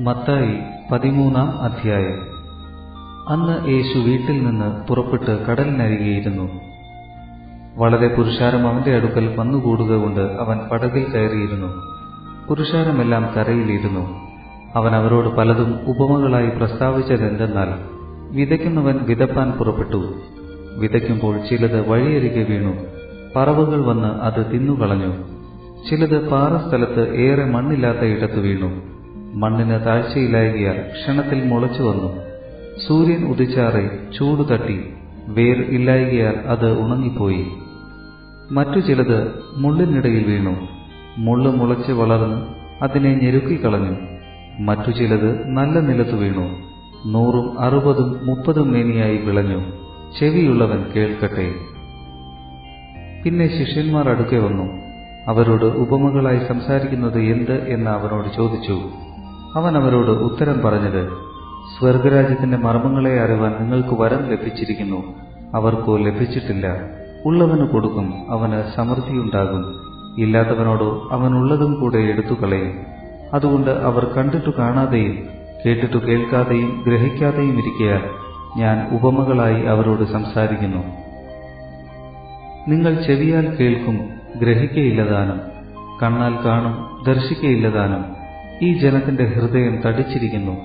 മത്തായി പതിമൂന്നാം അധ്യായം. അന്ന് യേശു വീട്ടിൽ നിന്ന് പുറപ്പെട്ട് കടലിനരികെയിരുന്നു. വളരെ പുരുഷാരം അവന്റെ അടുക്കൽ വന്നുകൂടുക കൊണ്ട് അവൻ പടകിൽ കയറിയിരുന്നു. പുരുഷാരമെല്ലാം കരയിലിരുന്നു. അവൻ അവരോട് പലതും ഉപമകളായി പ്രസ്താവിച്ചതെന്തെന്നാൽ വിതയ്ക്കുന്നവൻ വിതപ്പാൻ പുറപ്പെട്ടു. വിതയ്ക്കുമ്പോൾ ചിലത് വഴിയരികെ വീണു. പറവുകൾ വന്ന് അത് തിന്നുകളഞ്ഞു. ചിലത് പാറസ്ഥലത്ത് ഏറെ മണ്ണില്ലാത്ത ഇടത്ത് വീണു. മണ്ണിന് താഴ്ചയിലായകിയാൽ ക്ഷണത്തിൽ മുളച്ചു വന്നു. സൂര്യൻ ഉദിച്ചാറെ ചൂട് തട്ടി. വേർ ഇല്ലായകിയാൽ അത് ഉണങ്ങിപ്പോയി. മറ്റു ചിലത് മുള്ളിനിടയിൽ വീണു. മുള്ള് മുളച്ച് വളർന്ന് അതിനെ ഞെരുക്കിക്കളഞ്ഞു മറ്റു ചിലത് നല്ല നിലത്ത് വീണു. നൂറും അറുപതും മുപ്പതും മേനിയായി വിളഞ്ഞു. ചെവിയുള്ളവൻ കേൾക്കട്ടെ. പിന്നെ ശിഷ്യന്മാർ അടുക്കെ വന്നു. അവരോട് ഉപമകളായി സംസാരിക്കുന്നത് എന്ത് എന്ന് അവനോട് ചോദിച്ചു. അവൻ അവരോട് ഉത്തരം പറഞ്ഞത് സ്വർഗരാജ്യത്തിന്റെ മർമ്മങ്ങളെ അറിവാൻ നിങ്ങൾക്ക് വരം ലഭിച്ചിരിക്കുന്നു. അവർക്കോ ലഭിച്ചിട്ടില്ല. ഉള്ളവന് കൊടുക്കും അവന് സമൃദ്ധിയുണ്ടാകും. ഇല്ലാത്തവനോടോ അവനുള്ളതും കൂടെ എടുത്തു കളയും അതുകൊണ്ട് അവർ കണ്ടിട്ടു കാണാതെയും കേട്ടിട്ടു കേൾക്കാതെയും ഗ്രഹിക്കാതെയും ഇരിക്കയാൽ ഞാൻ ഉപമകളായി അവരോട് സംസാരിക്കുന്നു. നിങ്ങൾ ചെവിയാൽ കേൾക്കും ഗ്രഹിക്കയില്ലതാനും കണ്ണാൽ കാണും ദർശിക്കയില്ലതാനും ഈ ജനത്തിന്റെ ഹൃദയം തടിച്ചിരിക്കുന്നു.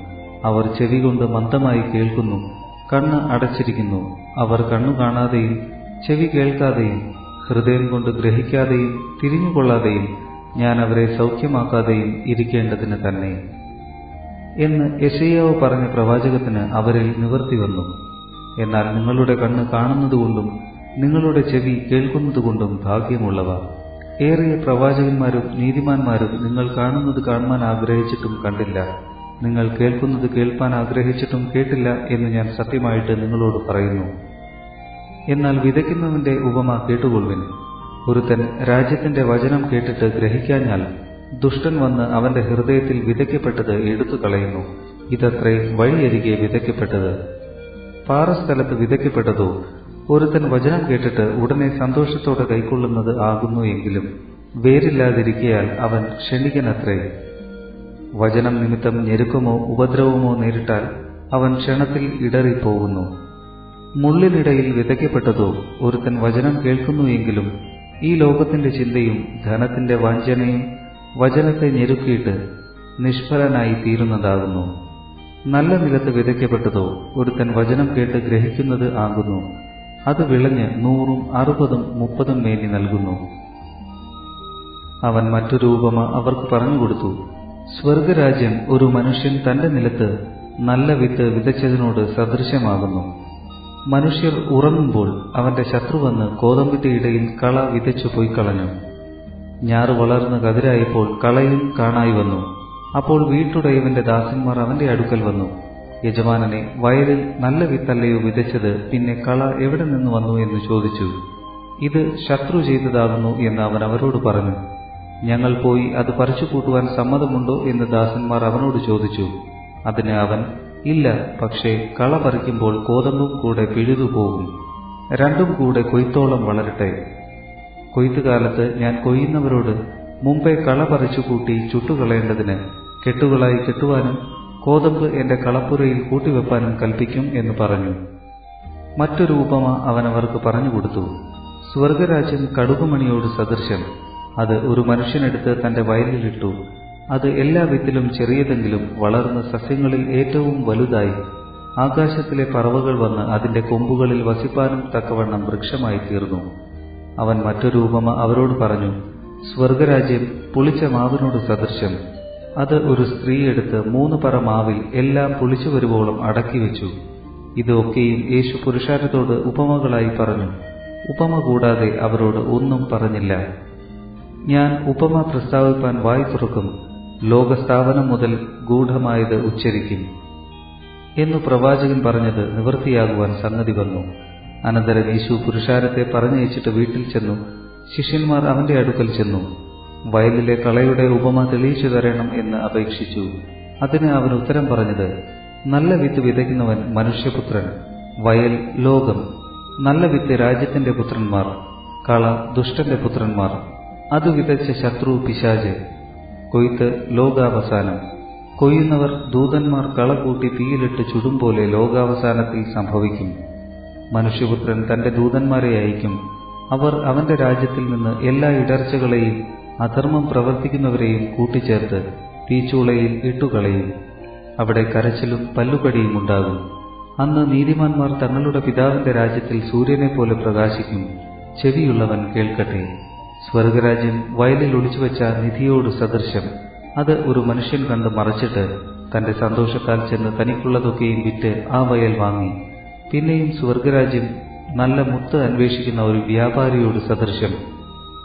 അവർ ചെവി കൊണ്ട് മന്ദമായി കേൾക്കുന്നു. കണ്ണ് അടച്ചിരിക്കുന്നു. അവർ കണ്ണു കാണാതെയും ചെവി കേൾക്കാതെയും ഹൃദയം കൊണ്ട് ഗ്രഹിക്കാതെയും തിരിഞ്ഞുകൊള്ളാതെയും ഞാൻ അവരെ സൗഖ്യമാക്കാതെയും ഇരിക്കേണ്ടതിന് തന്നെ. എന്ന് യശയ്യാവ് പറഞ്ഞ പ്രവാചകത്തിന് അവരിൽ നിവർത്തി വന്നു. എന്നാൽ നിങ്ങളുടെ കണ്ണ് കാണുന്നതുകൊണ്ടും നിങ്ങളുടെ ചെവി കേൾക്കുന്നതുകൊണ്ടും ഭാഗ്യമുള്ളവ. ഏറിയ പ്രവാചകന്മാരും നീതിമാന്മാരും നിങ്ങൾ കാണുന്നത് കാണുവാൻ ആഗ്രഹിച്ചിട്ടും കണ്ടില്ല. നിങ്ങൾ കേൾക്കുന്നത് കേൾപ്പാൻ ആഗ്രഹിച്ചിട്ടും കേട്ടില്ല എന്ന് ഞാൻ സത്യമായിട്ട് നിങ്ങളോട് പറയുന്നു. എന്നാൽ വിതയ്ക്കുന്നവന്റെ ഉപമ കേട്ടുകൊള്ളുവിൻ. ഒരുത്തൻ രാജ്യത്തിന്റെ വചനം കേട്ടിട്ട് ഗ്രഹിക്കാഞ്ഞാൽ ദുഷ്ടൻ വന്ന് അവന്റെ ഹൃദയത്തിൽ വിതയ്ക്കപ്പെട്ടത് എടുത്തു കളയുന്നു ഇതത്രേ വഴിയരികെ വിതയ്ക്കപ്പെട്ടത്. പാറസ്ഥലത്ത് വിതയ്ക്കപ്പെട്ടതോ ഒരുത്തൻ വചനം കേട്ടിട്ട് ഉടനെ സന്തോഷത്തോടെ കൈക്കൊള്ളുന്നത് ആകുന്നു എങ്കിലും വേരില്ലാതിരിക്കയാൽ അവൻ ക്ഷണികനത്രേ വചനം നിമിത്തം ഞെരുക്കമോ ഉപദ്രവമോ നേരിട്ടാൽ അവൻ ക്ഷണത്തിൽ ഇടറിപ്പോകുന്നു. മുള്ളിനിടയിൽ വിതയ്ക്കപ്പെട്ടതോ ഒരുത്തൻ വചനം കേൾക്കുന്നു എങ്കിലും ഈ ലോകത്തിന്റെ ചിന്തയും ധനത്തിന്റെ വാഞ്ചനയും വചനത്തെ ഞെരുക്കിയിട്ട് നിഷ്ഫലനായി തീരുന്നതാകുന്നു. നല്ല നിലത്ത് വിതയ്ക്കപ്പെട്ടതോ ഒരുത്തൻ വചനം കേട്ട് ഗ്രഹിക്കുന്നത് ആകുന്നു. അത് വിളഞ്ഞ് നൂറും അറുപതും മുപ്പതും മേനി നൽകുന്നു. അവൻ മറ്റു ഉപമ അവർക്ക് പറഞ്ഞുകൊടുത്തു സ്വർഗരാജ്യം ഒരു മനുഷ്യൻ തന്റെ നിലത്ത് നല്ല വിത്ത് വിതച്ചതിനോട് സദൃശ്യമാകുന്നു. മനുഷ്യർ ഉറങ്ങുമ്പോൾ അവന്റെ ശത്രു വന്ന് കോതമ്പിന്റെ ഇടയിൽ കള വിതച്ചു പോയി കളഞ്ഞു ഞാറ് വളർന്ന് കതിരായപ്പോൾ കളയും കാണായി വന്നു. അപ്പോൾ വീട്ടുടയവന്റെ ദാസന്മാർ അവന്റെ അടുക്കൽ വന്നു. യജമാനനെ വയലിൽ നല്ല വിത്തല്ലയോ വിതച്ചത് പിന്നെ കള എവിടെ നിന്ന് വന്നു എന്ന് ചോദിച്ചു. ഇത് ശത്രു ചെയ്തതാകുന്നു എന്ന് അവൻ അവരോട് പറഞ്ഞു. ഞങ്ങൾ പോയി അത് പറിച്ചു കൂട്ടുവാൻ സമ്മതമുണ്ടോ എന്ന് ദാസന്മാർ അവനോട് ചോദിച്ചു. അതിന് അവൻ ഇല്ല പക്ഷേ കള പറിക്കുമ്പോൾ കോതമ്പും കൂടെ പിഴുതുപോകും രണ്ടും കൂടെ കൊയ്ത്തോളം വളരട്ടെ. കൊയ്ത്തുകാലത്ത് ഞാൻ കൊയ്യുന്നവരോട് മുമ്പേ കള പറിച്ചു കൂട്ടി ചുട്ടുകളയേണ്ടതിന് കെട്ടുകളായി കെട്ടുവാനും കോതമ്പ് എന്റെ കളപ്പുരയിൽ കൂട്ടിവെപ്പാനും കൽപ്പിക്കും എന്ന് പറഞ്ഞു. മറ്റൊരു ഉപമ അവനവർക്ക് പറഞ്ഞുകൊടുത്തു സ്വർഗരാജ്യം കടുകുമണിയോട് സദൃശം. അത് ഒരു മനുഷ്യനെടുത്ത് തന്റെ വയലിലിട്ടു. അത് എല്ലാ വിത്തിലും ചെറിയതെങ്കിലും വളർന്ന സസ്യങ്ങളിൽ ഏറ്റവും വലുതായി. ആകാശത്തിലെ പറവകൾ വന്ന് അതിന്റെ കൊമ്പുകളിൽ വസിപ്പാനും തക്കവണ്ണം വൃക്ഷമായി തീർന്നു. അവൻ മറ്റൊരു ഉപമ അവരോട് പറഞ്ഞു സ്വർഗരാജ്യം പുളിച്ച മാവിനോട് സദൃശം. അത് ഒരു സ്ത്രീ എടുത്ത് മൂന്ന് പറ മാവിൽ എല്ലാം പുളിച്ചു വരുവോളം അടക്കി വെച്ചു. ഇതൊക്കെയും യേശു പുരുഷാരത്തോട് ഉപമകളായി പറഞ്ഞു. ഉപമ കൂടാതെ അവരോട് ഒന്നും പറഞ്ഞില്ല. ഞാൻ ഉപമ പ്രസ്താവിപ്പാൻ വായി തുറക്കും. ലോകസ്ഥാപനം മുതൽ ഗൂഢമായത് ഉച്ചരിക്കും. എന്നു പ്രവാചകൻ പറഞ്ഞത് നിവൃത്തിയാകുവാൻ സംഗതി വന്നു. അനന്തരം യേശു പുരുഷാരത്തെ പറഞ്ഞയച്ചിട്ട് വീട്ടിൽ ചെന്നു. ശിഷ്യന്മാർ അവന്റെ അടുക്കൽ ചെന്നു. വയലിലെ കളയുടെ ഉപമ തെളിയിച്ചു തരണം എന്ന് അപേക്ഷിച്ചു. അതിന് അവൻ ഉത്തരം പറഞ്ഞത് നല്ല വിത്ത് വിതയ്ക്കുന്നവൻ മനുഷ്യപുത്രൻ വയൽ ലോകം. നല്ല വിത്ത് രാജ്യത്തിന്റെ പുത്രന്മാർ കള ദുഷ്ടന്റെ പുത്രന്മാർ. അത് വിതച്ച ശത്രു പിശാജ് കൊയ്ത്ത് ലോകാവസാനം. കൊയ്യുന്നവർ ദൂതന്മാർ കള കൂട്ടി തീയിലിട്ട് ചുടും പോലെ ലോകാവസാനത്തിൽ സംഭവിക്കും. മനുഷ്യപുത്രൻ തന്റെ ദൂതന്മാരെ അയക്കും. അവർ അവന്റെ രാജ്യത്തിൽ നിന്ന് എല്ലാ ഇടർച്ചകളെയും അധർമ്മം പ്രവർത്തിക്കുന്നവരെയും കൂട്ടിച്ചേർത്ത് തീച്ചൂളയിൽ ഇട്ടുകളയും. അവിടെ കരച്ചിലും പല്ലുകടിയും ഉണ്ടാകും. അന്ന് നീതിമാന്മാർ തങ്ങളുടെ പിതാവിന്റെ രാജ്യത്തിൽ സൂര്യനെ പോലെ പ്രകാശിക്കും. ചെവിയുള്ളവൻ കേൾക്കട്ടെ. സ്വർഗരാജ്യം വയലിൽ ഒളിച്ചുവെച്ച നിധിയോട് സദൃശം. അത് ഒരു മനുഷ്യൻ കണ്ട് മറച്ചിട്ട് തന്റെ സന്തോഷത്താൽ ചെന്ന് തനിക്കുള്ളതൊക്കെയും വിറ്റ് ആ വയൽ വാങ്ങി. പിന്നെയും സ്വർഗരാജ്യം നല്ല മുത്ത് അന്വേഷിക്കുന്ന ഒരു വ്യാപാരിയോട് സദൃശം.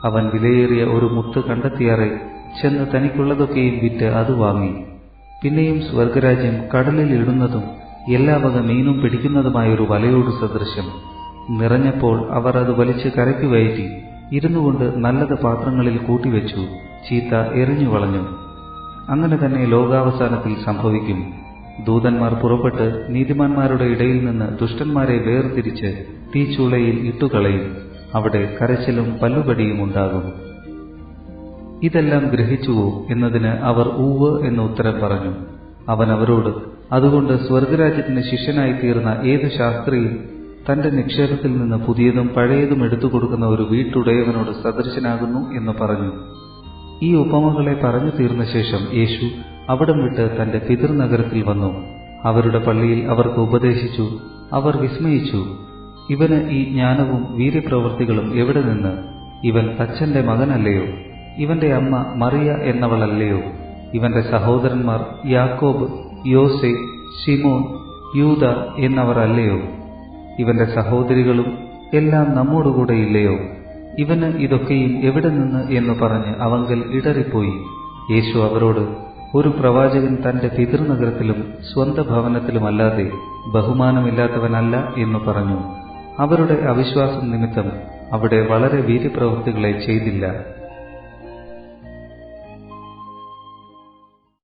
അവൻ വിലയേറിയ ഒരു മുത്ത് കണ്ടെത്തിയാറെ ചെന്ന് തനിക്കുള്ളതൊക്കെയും വിറ്റ് അത് വാങ്ങി. പിന്നെയും സ്വർഗരാജ്യം കടലിൽ ഇടുന്നതും എല്ലാ വക മീനും പിടിക്കുന്നതുമായൊരു വലയോട് സദൃശ്യം. നിറഞ്ഞപ്പോൾ അവർ അത് വലിച്ച് കരയ്ക്ക് കയറ്റി ഇരുന്നുകൊണ്ട് നല്ലത് പാത്രങ്ങളിൽ കൂട്ടിവെച്ചു ചീത്ത എറിഞ്ഞു വളഞ്ഞു അങ്ങനെ തന്നെ ലോകാവസാനത്തിൽ സംഭവിക്കും. ദൂതന്മാർ പുറപ്പെട്ട് നീതിമാന്മാരുടെ ഇടയിൽ നിന്ന് ദുഷ്ടന്മാരെ വേർതിരിച്ച് തീച്ചൂളയിൽ ഇട്ടുകളയും. അവിടെ കരച്ചിലും പല്ലുകടിയും ഉണ്ടാകും. ഇതെല്ലാം ഗ്രഹിച്ചുവോ എന്നതിന് അവർ ഊവ് എന്ന ഉത്തരം പറഞ്ഞു. അവൻ അവരോട് അതുകൊണ്ട് സ്വർഗരാജ്യത്തിന് ശിഷ്യനായി തീർന്ന ഏത് ശാസ്ത്രിയും തന്റെ നിക്ഷേപത്തിൽ നിന്ന് പുതിയതും പഴയതും എടുത്തു കൊടുക്കുന്ന ഒരു വീട്ടുടയവനോട് സദൃശനാകുന്നു എന്ന് പറഞ്ഞു. ഈ ഉപമകളെ പറഞ്ഞു തീർന്ന ശേഷം യേശു അവിടം വിട്ട് തന്റെ പിതൃനഗരത്തിൽ വന്നു. അവരുടെ പള്ളിയിൽ അവർക്ക് ഉപദേശിച്ചു. അവർ വിസ്മയിച്ചു. ഇവന് ഈ ജ്ഞാനവും വീര്യപ്രവൃത്തികളും എവിടെ നിന്ന്? ഇവൻ തച്ചന്റെ മകനല്ലയോ? ഇവന്റെ അമ്മ മറിയ എന്നവളല്ലയോ? ഇവന്റെ സഹോദരന്മാർ യാക്കോബ് യോസെ ഷിമോൻ യൂത എന്നവർ അല്ലയോ ഇവന്റെ സഹോദരികളും എല്ലാം നമ്മോടുകൂടെ ഇല്ലയോ ഇവന് ഇതൊക്കെയും എവിടെ നിന്ന് എന്ന് പറഞ്ഞ് അവങ്കൽ ഇടറിപ്പോയി. യേശു അവരോട് ഒരു പ്രവാചകൻ തന്റെ പിതൃനഗരത്തിലും സ്വന്ത ഭവനത്തിലുമല്ലാതെ ബഹുമാനമില്ലാത്തവനല്ല എന്ന് പറഞ്ഞു. അവരുടെ അവിശ്വാസം നിമിത്തം അവിടെ വളരെ വീര്യപ്രവൃത്തികളെ ചെയ്തില്ല.